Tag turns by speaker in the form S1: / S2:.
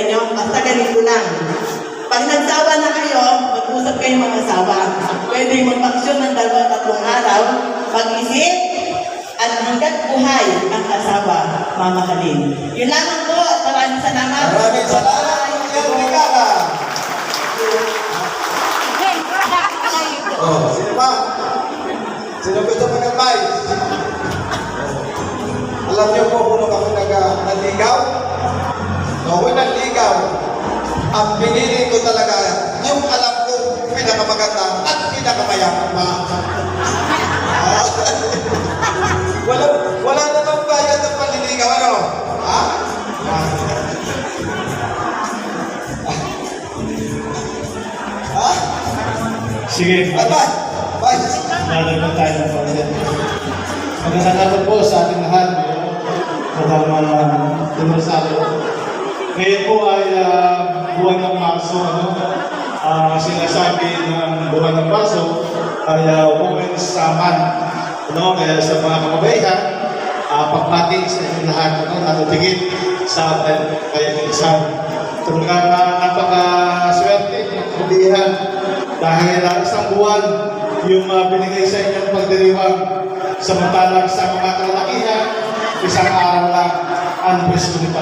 S1: inyo, basta ganito lang. Pag nagsawa na kayo, mag-usap kayo mga asawa. Pwede mag-aksyon ng dalawa tatlong araw, mag-isip, at hanggat buhay ang asawa, mamahalin. Yun lamang po. Maraming salamat.
S2: Maraming salamat. Oh, sino pa? Sino gusto mag-advise? Alam niyo po kung ako nag naligaw? Ako naligaw. Ang pinili ko talaga, yung alam ko pinakamaganda at pinakamayaman pa. Ah, wala, wala namang bayad ng panliligaw, ano? Ha? Ah. Ha?
S3: Sige,
S2: Bye bye. Bye.
S3: Nalagyan tayo ng pamilya. Magandang po sa ating lahat. Madama uh, Timorsalo. Ngayon po ay uh, buwan ng Marso. Ano? Ah, sinasabi ng buwan ng Marso ay uh, Women's uh, Month. Ano? Kaya sa mga kababaihan, uh, pagbati sa inyong lahat. Ano? Natutigit sa kayakisan. Talagang uh, napaka-swerte, kabihan. Dahil uh, isang buwan yung uh, binigay sa inyong pagdiriwang samantalang sa mga kalakihan, isang araw lang ang Pasyon.